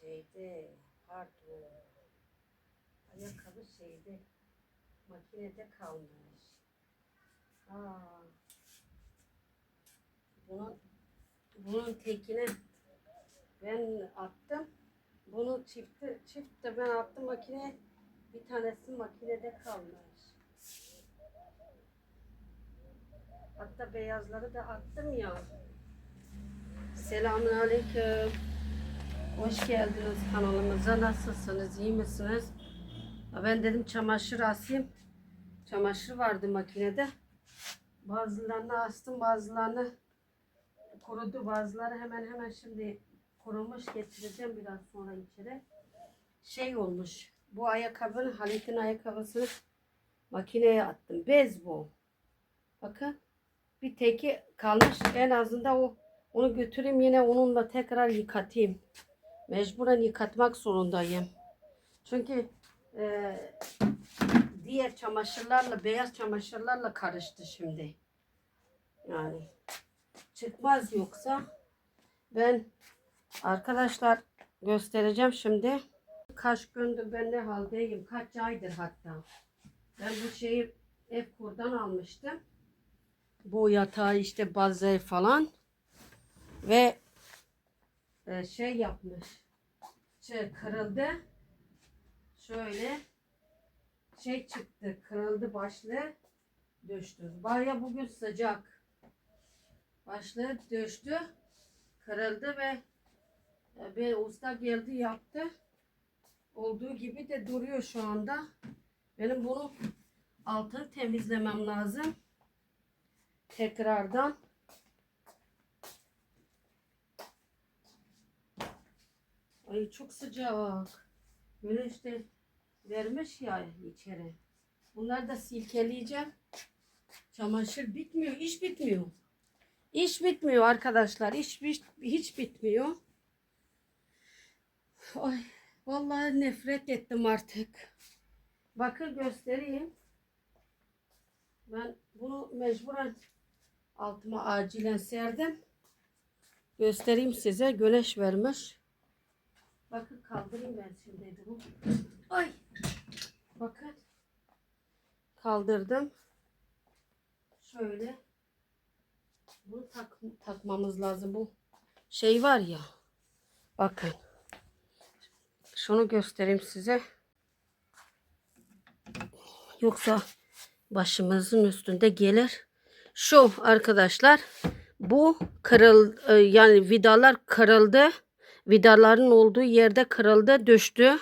şeyde pardon ayakkabı şeyde makinede kalmış. Aa. Bunun bunun tekine ben attım. Bunu çifti çift de ben attım makineye. Bir tanesi makinede kalmış. Hatta beyazları da attım ya. Selamünaleyküm. Hoş geldiniz kanalımıza. Nasılsınız? iyi misiniz? Ben dedim çamaşır asayım. Çamaşır vardı makinede. Bazılarını astım, bazılarını kurudu. Bazıları hemen hemen şimdi kurumuş getireceğim biraz sonra içeri. Şey olmuş. Bu ayakkabının Halit'in ayakkabısını makineye attım. Bez bu. Bakın. Bir teki kalmış. En azından o onu götüreyim yine onunla tekrar yıkatayım. Mecburen yıkatmak zorundayım. Çünkü e, diğer çamaşırlarla beyaz çamaşırlarla karıştı şimdi. Yani çıkmaz yoksa ben arkadaşlar göstereceğim şimdi. Kaç gündür ben ne haldeyim. Kaç aydır hatta. Ben bu şeyi ev kurdan almıştım. Bu yatağı işte baze falan ve şey yapmış. Şey kırıldı. Şöyle şey çıktı. Kırıldı başlığı. Düştü. Baya bugün sıcak. Başlığı düştü. Kırıldı ve e, bir usta geldi yaptı. Olduğu gibi de duruyor şu anda. Benim bunu altını temizlemem lazım. Tekrardan. Ay çok sıcak. Güneş de vermiş ya içeri. Bunları da silkeleyeceğim. Çamaşır bitmiyor, iş bitmiyor. İş bitmiyor arkadaşlar. İş hiç, hiç bitmiyor. Ay, vallahi nefret ettim artık. Bakın göstereyim. Ben bunu mecburen altıma acilen serdim. Göstereyim size. Güneş vermiş. Bakın kaldırayım ben şimdi bunu. Ay. Bakın. Kaldırdım. Şöyle. Bunu tak, takmamız lazım. Bu şey var ya. Bakın. Şunu göstereyim size. Yoksa başımızın üstünde gelir. Şu arkadaşlar bu kırıl e, yani vidalar kırıldı. Vidaların olduğu yerde kırıldı, düştü.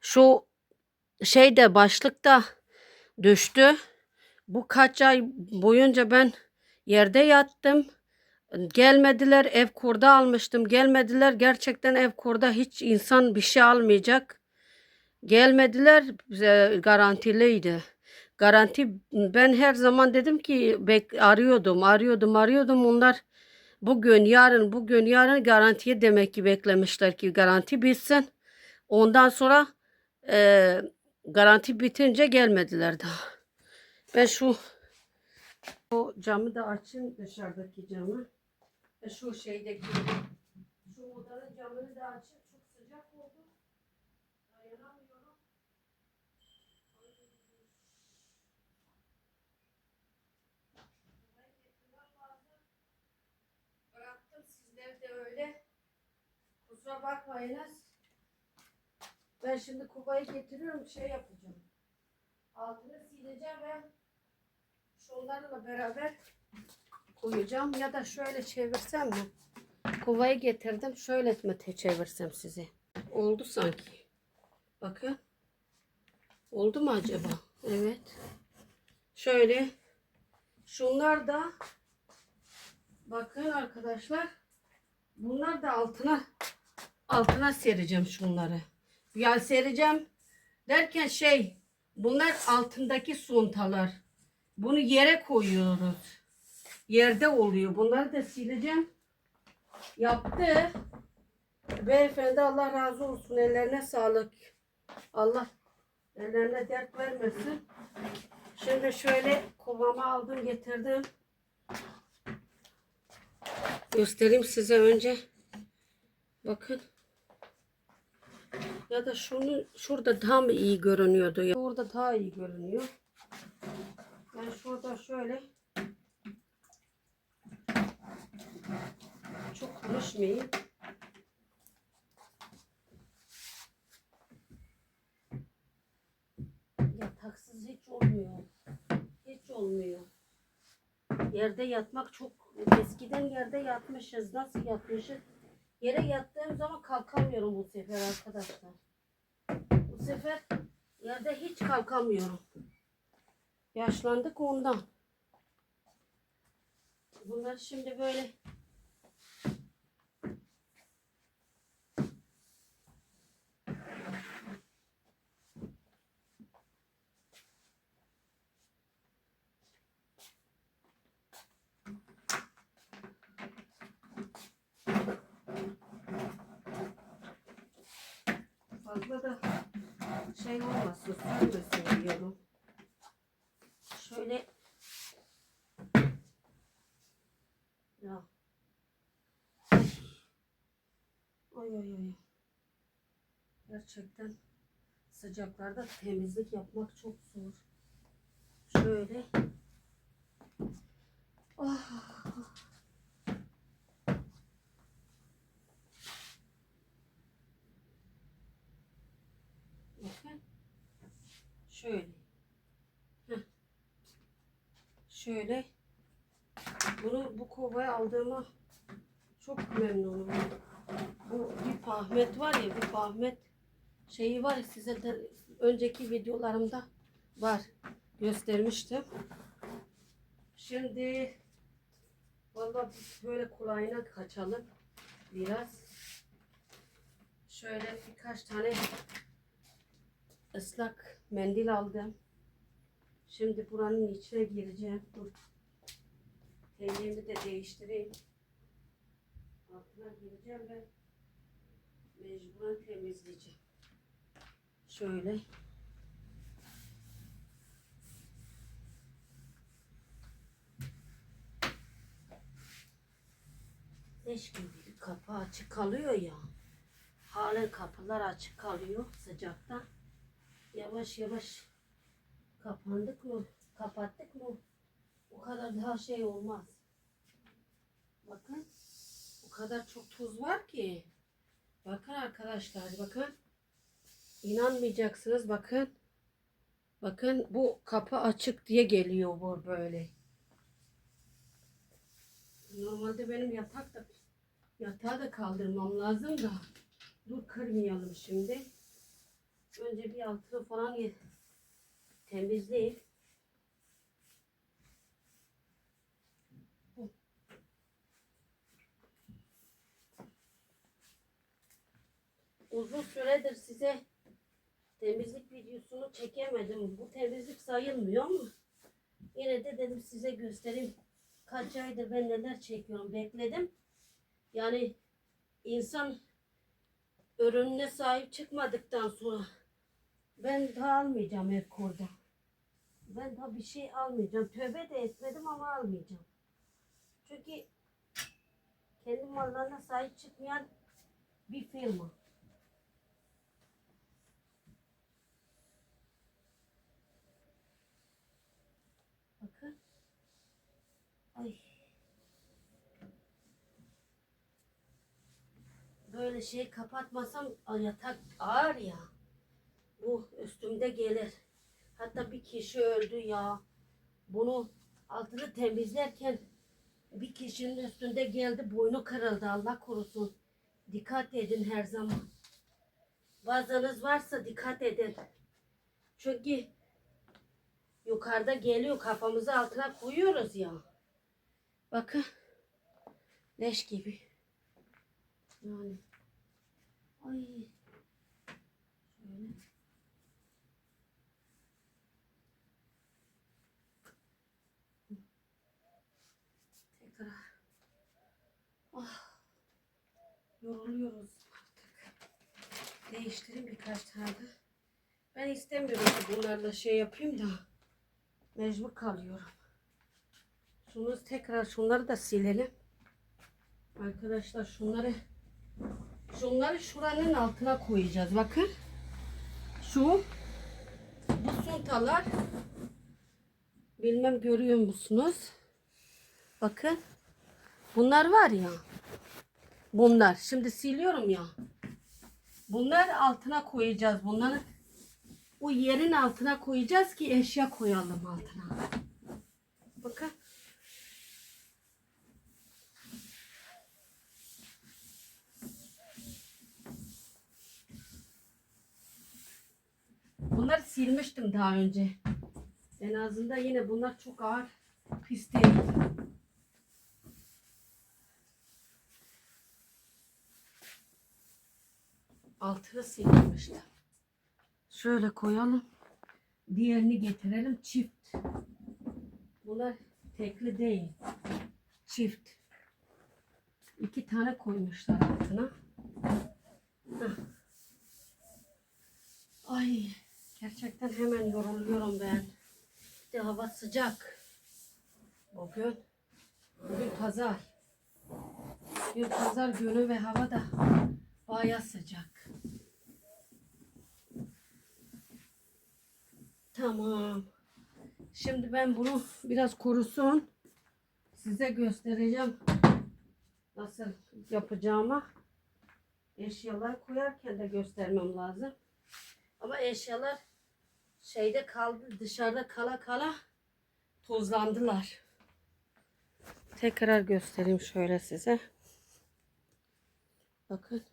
Şu şey de başlık da düştü. Bu kaç ay boyunca ben yerde yattım. Gelmediler ev kurda almıştım. Gelmediler gerçekten ev kurda hiç insan bir şey almayacak. Gelmediler bize garantiliydi. Garanti ben her zaman dedim ki bek, arıyordum arıyordum arıyordum onlar bugün yarın bugün yarın garantiye demek ki beklemişler ki garanti bitsin. Ondan sonra e, garanti bitince gelmediler daha. Ben şu o camı da açayım dışarıdaki camı. E, şu şeydeki şu odanın camını da açayım. Çok sıcak oldu. Dayanamıyorum. Bıraktım sizler de öyle. Kusura bakmayınız. Ben şimdi kovayı getiriyorum şey yapacağım. Altını sileceğim ve şunlarla beraber koyacağım ya da şöyle çevirsem mi? Kovayı getirdim. Şöyle mi çevirsem size? Oldu sanki. Bakın. Oldu mu acaba? Evet. Şöyle. Şunlar da bakın arkadaşlar. Bunlar da altına altına sereceğim şunları. Yani sereceğim derken şey bunlar altındaki suntalar. Bunu yere koyuyoruz. Yerde oluyor. Bunları da sileceğim. Yaptı. Beyefendi Allah razı olsun. Ellerine sağlık. Allah ellerine dert vermesin. Şimdi şöyle kovamı aldım getirdim. Göstereyim size önce. Bakın. Ya da şunu şurada mı iyi görünüyordu ya? Orada daha iyi görünüyor. Ben şurada şöyle çok konuşmayayım. Yataksız hiç olmuyor. Hiç olmuyor. Yerde yatmak çok eskiden yerde yatmışız. Nasıl yatmışız? Yere yattığım zaman kalkamıyorum bu sefer arkadaşlar. Bu sefer yerde hiç kalkamıyorum. Yaşlandık ondan. Bunları şimdi böyle fazla da şey olmasın, sürmesin diyorum. Şöyle ya ay ay ay gerçekten sıcaklarda temizlik yapmak çok zor. Şöyle ah. Bakın. Şöyle. Heh. Şöyle. Bunu bu kovaya aldığıma çok memnunum. Bu bir pahmet var ya bir pahmet şeyi var size de önceki videolarımda var. Göstermiştim. Şimdi vallahi böyle kulağına kaçalım biraz. Şöyle birkaç tane ıslak mendil aldım. Şimdi buranın içine gireceğim. Dur. Telliğimi de değiştireyim. Altına gireceğim ve mecburen temizleyeceğim. Şöyle. Leş gibi kapı açık kalıyor ya. Halen kapılar açık kalıyor sıcakta. Yavaş yavaş kapandık mı? Kapattık mı? O kadar daha şey olmaz. Bakın. O kadar çok tuz var ki. Bakın arkadaşlar bakın. İnanmayacaksınız bakın. Bakın bu kapı açık diye geliyor bu böyle. Normalde benim yatak da yatağı da kaldırmam lazım da. Dur kırmayalım şimdi. Önce bir altını falan temizleyip uzun süredir size temizlik videosunu çekemedim. Bu temizlik sayılmıyor ama yine de dedim size göstereyim. Kaç aydır ben neler çekiyorum bekledim. Yani insan ürününe sahip çıkmadıktan sonra ben daha almayacağım ev kurda. Ben daha bir şey almayacağım. Tövbe de etmedim ama almayacağım. Çünkü kendi mallarına sahip çıkmayan bir firma. Bakın. Ay. Böyle şey kapatmasam yatak ağır ya. Bu üstümde gelir. Hatta bir kişi öldü ya. Bunu altını temizlerken bir kişinin üstünde geldi boynu kırıldı Allah korusun. Dikkat edin her zaman. Bazınız varsa dikkat edin. Çünkü yukarıda geliyor kafamızı altına koyuyoruz ya. Bakın. Leş gibi. Yani. Ay. Şöyle. Tekrar. Ah. Yoruluyoruz artık. Değiştireyim birkaç tane. Ben istemiyorum ki bunlarla şey yapayım da. Mecbur kalıyorum. Şunu tekrar şunları da silelim. Arkadaşlar şunları Şunları şuranın altına koyacağız. Bakın. Şu. Bu suntalar. Bilmem görüyor musunuz? Bakın. Bunlar var ya. Bunlar. Şimdi siliyorum ya. Bunlar altına koyacağız. Bunları o yerin altına koyacağız ki eşya koyalım altına. Bakın. Bunları silmiştim daha önce. En azından yine bunlar çok ağır. Pis değil. Altını silmiştim. Şöyle koyalım. Diğerini getirelim. Çift. Bunlar tekli değil. Çift. İki tane koymuşlar altına. Hah. Ay gerçekten hemen yoruluyorum ben. De hava sıcak. Bugün bugün pazar. Bir pazar günü ve hava da baya sıcak. Tamam. Şimdi ben bunu biraz kurusun. Size göstereceğim nasıl yapacağımı. Eşyalar koyarken de göstermem lazım. Ama eşyalar şeyde kaldı dışarıda kala kala tozlandılar. Tekrar göstereyim şöyle size. Bakın.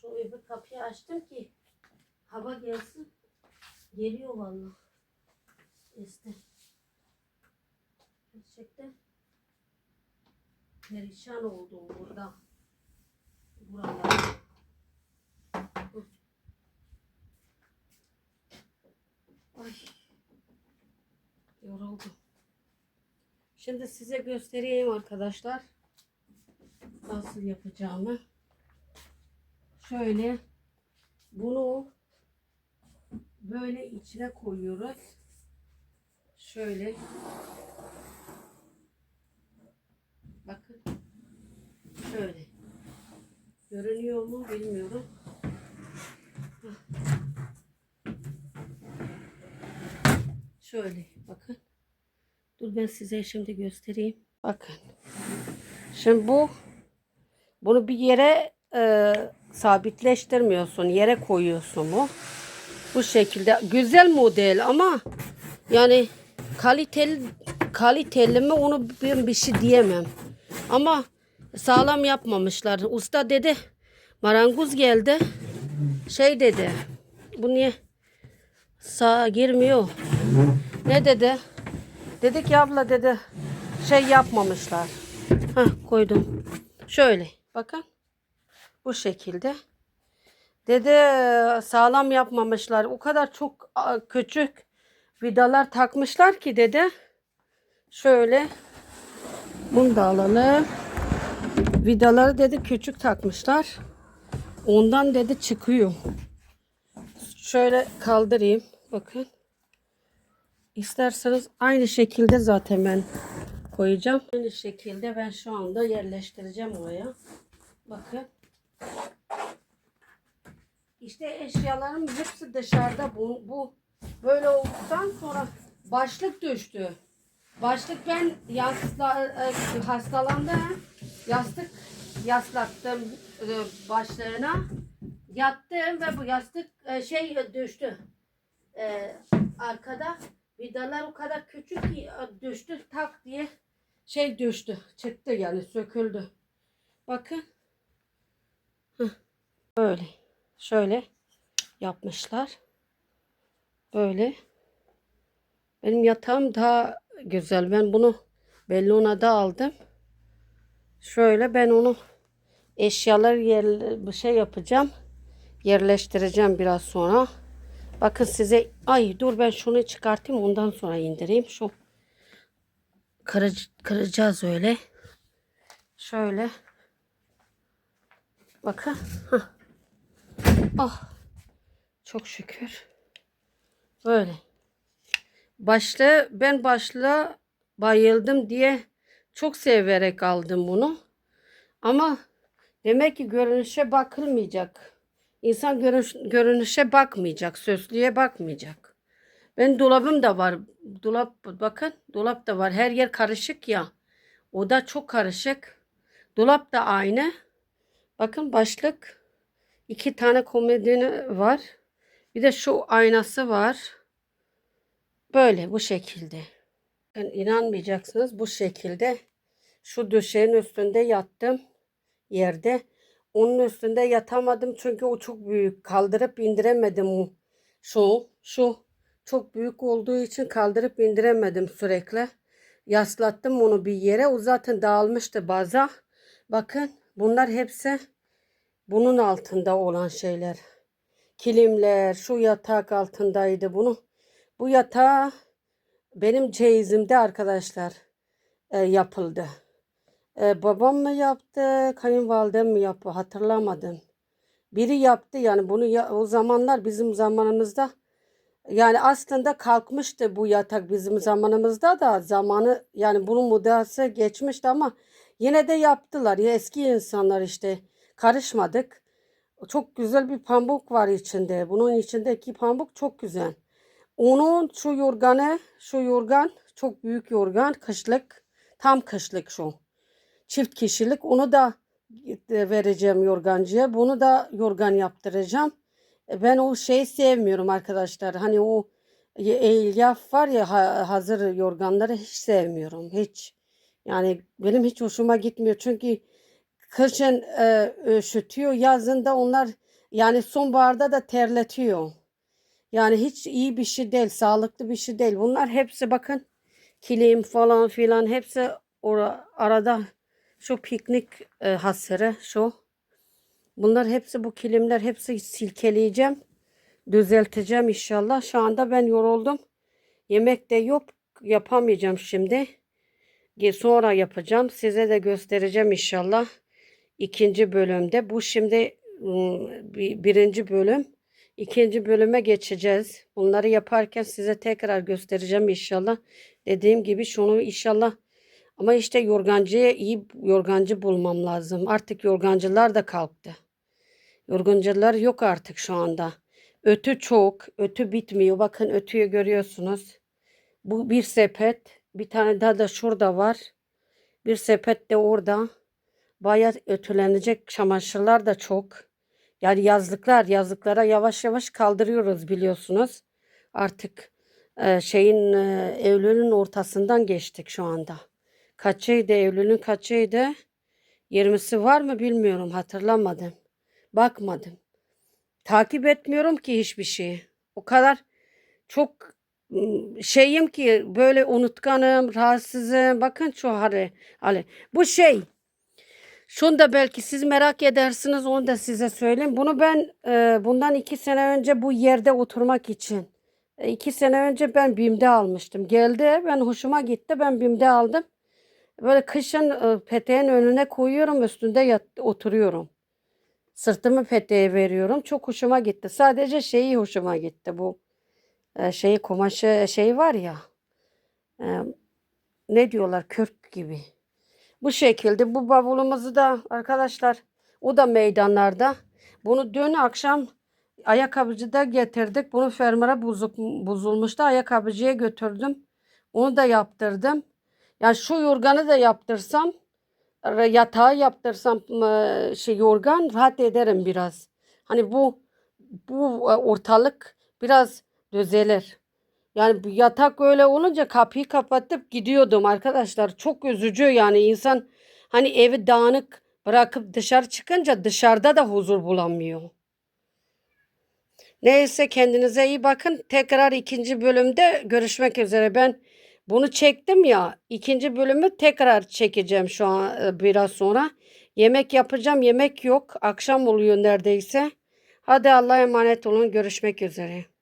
Şu öbür kapıyı açtım ki hava gelsin. Geliyor vallahi. İşte. Gerçekten perişan oldum burada. Buralarda. Hı. Ay. Yoruldum. Şimdi size göstereyim arkadaşlar. Nasıl yapacağımı. Şöyle bunu böyle içine koyuyoruz. Şöyle Bakın. Şöyle. Görünüyor mu bilmiyorum. Şöyle bakın. Dur ben size şimdi göstereyim. Bakın. Şimdi bu bunu bir yere e, sabitleştirmiyorsun. Yere koyuyorsun bu. Bu şekilde. Güzel model ama yani kaliteli kaliteli mi onu ben bir şey diyemem. Ama sağlam yapmamışlar. Usta dedi marangoz geldi. Şey dedi. Bu niye sağa girmiyor? Ne dedi? Dedi ki abla dedi şey yapmamışlar. Hah koydum. Şöyle bakın. Bu şekilde. Dedi sağlam yapmamışlar. O kadar çok küçük vidalar takmışlar ki dedi. Şöyle bunu da alalım. Vidaları dedi küçük takmışlar. Ondan dedi çıkıyor. Şöyle kaldırayım. Bakın. İsterseniz aynı şekilde zaten ben koyacağım. Aynı şekilde ben şu anda yerleştireceğim oraya. Bakın. İşte eşyalarım hepsi dışarıda. Bu, bu böyle olduktan sonra başlık düştü. Başlık ben yasla, e, hastalandım. Yastık yaslattım e, başlarına. Yattım ve bu yastık e, şey düştü. Arkada vidalar o kadar küçük ki düştü tak diye şey düştü. Çıktı yani söküldü. Bakın. Böyle. Şöyle yapmışlar. Böyle. Benim yatağım daha güzel. Ben bunu Bellona'da aldım. Şöyle ben onu eşyalar yer bir şey yapacağım. Yerleştireceğim biraz sonra. Bakın size ay dur ben şunu çıkartayım ondan sonra indireyim. Şu kırıc, kıracağız öyle. Şöyle. Bakın. Hah. Ah. Çok şükür. Böyle. Başta ben başla bayıldım diye Çok severek aldım bunu. Ama demek ki görünüşe bakılmayacak. İnsan görünüş, görünüşe bakmayacak, süslüğe bakmayacak. Ben dolabım da var. Dolap bakın, dolap da var. Her yer karışık ya. O da çok karışık. Dolap da aynı. Bakın başlık. iki tane komodini var. Bir de şu aynası var. Böyle bu şekilde. Yani inanmayacaksınız bu şekilde. Şu döşeğin üstünde yattım yerde. Onun üstünde yatamadım çünkü o çok büyük. Kaldırıp indiremedim. Şu, şu çok büyük olduğu için kaldırıp indiremedim sürekli. Yaslattım onu bir yere. O zaten dağılmıştı baza. Bakın bunlar hepsi bunun altında olan şeyler. Kilimler, şu yatak altındaydı bunu. Bu yatağı benim çeyizimde arkadaşlar e, yapıldı. E, babam mı yaptı, kayınvalidem mi yaptı hatırlamadım. Biri yaptı yani bunu ya, o zamanlar bizim zamanımızda yani aslında kalkmıştı bu yatak bizim zamanımızda da zamanı yani bunun modası geçmişti ama yine de yaptılar. Ya eski insanlar işte karışmadık. Çok güzel bir pamuk var içinde. Bunun içindeki pamuk çok güzel. Onun şu yorganı, şu yorgan çok büyük yorgan, kışlık, tam kışlık şu. Çift kişilik. Onu da vereceğim yorgancıya. Bunu da yorgan yaptıracağım. E, Ben o şeyi sevmiyorum arkadaşlar. Hani o elyaf var ya ha- hazır yorganları hiç sevmiyorum. Hiç. Yani benim hiç hoşuma gitmiyor. Çünkü kışın e, üşütüyor. Yazında onlar yani sonbaharda da terletiyor. Yani hiç iyi bir şey değil, sağlıklı bir şey değil. Bunlar hepsi bakın kilim falan filan hepsi ora, arada şu piknik e, hasırı şu. Bunlar hepsi bu kilimler hepsi silkeleyeceğim. Düzelteceğim inşallah. Şu anda ben yoruldum. Yemek de yok. Yapamayacağım şimdi. Sonra yapacağım. Size de göstereceğim inşallah. İkinci bölümde. Bu şimdi birinci bölüm. İkinci bölüme geçeceğiz. Bunları yaparken size tekrar göstereceğim inşallah. Dediğim gibi şunu inşallah ama işte yorgancıya iyi yorgancı bulmam lazım. Artık yorgancılar da kalktı. Yorgancılar yok artık şu anda. Ötü çok. Ötü bitmiyor. Bakın ötüyü görüyorsunuz. Bu bir sepet. Bir tane daha da şurada var. Bir sepet de orada. Bayağı ötülenecek çamaşırlar da çok. Yani yazlıklar, yazlıklara yavaş yavaş kaldırıyoruz biliyorsunuz. Artık e, şeyin e, Eylül'ün ortasından geçtik şu anda. Kaçıydı Eylül'ün kaçıydı? 20'si var mı bilmiyorum hatırlamadım. Bakmadım. Takip etmiyorum ki hiçbir şeyi. O kadar çok şeyim ki böyle unutkanım, rahatsızım. Bakın şu hali. hali. Bu şey. Şunu da belki siz merak edersiniz onu da size söyleyeyim. Bunu ben e, bundan iki sene önce bu yerde oturmak için. E, iki sene önce ben BİM'de almıştım. Geldi ben hoşuma gitti ben BİM'de aldım. Böyle kışın e, peteğin önüne koyuyorum üstünde yat, oturuyorum. Sırtımı peteğe veriyorum. Çok hoşuma gitti. Sadece şeyi hoşuma gitti bu. E, şeyi kumaşı şey var ya. e, ne diyorlar kürk gibi. Bu şekilde bu bavulumuzu da arkadaşlar o da meydanlarda. Bunu dün akşam ayakkabıcıda getirdik. Bunu fermuara bozuk, bozulmuştu. Ayakkabıcıya götürdüm. Onu da yaptırdım. Yani şu yorganı da yaptırsam re- yatağı yaptırsam e, şey yorgan rahat ederim biraz. Hani bu bu e, ortalık biraz düzelir. Yani bu yatak öyle olunca kapıyı kapatıp gidiyordum arkadaşlar. Çok üzücü yani insan hani evi dağınık bırakıp dışarı çıkınca dışarıda da huzur bulamıyor. Neyse kendinize iyi bakın. Tekrar ikinci bölümde görüşmek üzere. Ben bunu çektim ya. ikinci bölümü tekrar çekeceğim şu an e, biraz sonra. Yemek yapacağım. Yemek yok. Akşam oluyor neredeyse. Hadi Allah'a emanet olun. Görüşmek üzere.